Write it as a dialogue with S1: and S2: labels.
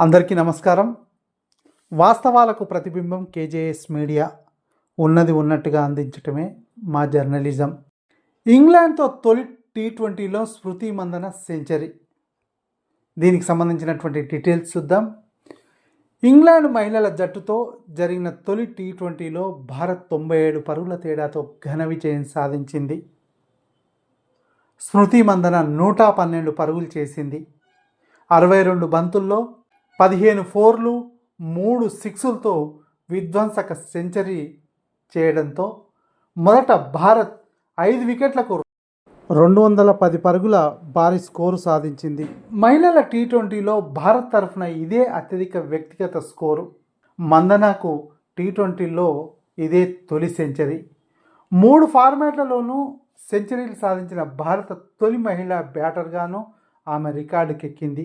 S1: అందరికీ నమస్కారం. వాస్తవాలకు ప్రతిబింబం కేజేఎస్ మీడియా ఉన్నది ఉన్నట్టుగా అందించటమే మా జర్నలిజం. ఇంగ్లాండ్తో తొలి టీ ట్వంటీలో స్మృతి మందన సెంచరీ. దీనికి సంబంధించినటువంటి డీటెయిల్స్ చూద్దాం. ఇంగ్లాండ్ మహిళల జట్టుతో జరిగిన తొలి టీ ట్వంటీలో భారత్ తొంభై ఏడు పరుగుల తేడాతో ఘన విజయం సాధించింది. స్మృతి మందన నూట పన్నెండు పరుగులు చేసింది. అరవై రెండు బంతుల్లో పదిహేను ఫోర్లు మూడు సిక్సులతో విధ్వంసక సెంచరీ చేయడంతో మొదట భారత్ ఐదు వికెట్లకు రెండు వందల పది పరుగుల భారీ స్కోరు సాధించింది. మహిళల టీ ట్వంటీలో భారత్ తరఫున ఇదే అత్యధిక వ్యక్తిగత స్కోరు. మందనాకు టీ ట్వంటీలో ఇదే తొలి సెంచరీ. మూడు ఫార్మాట్లలోనూ సెంచరీలు సాధించిన భారత తొలి మహిళా బ్యాటర్గాను ఆమె రికార్డుకెక్కింది.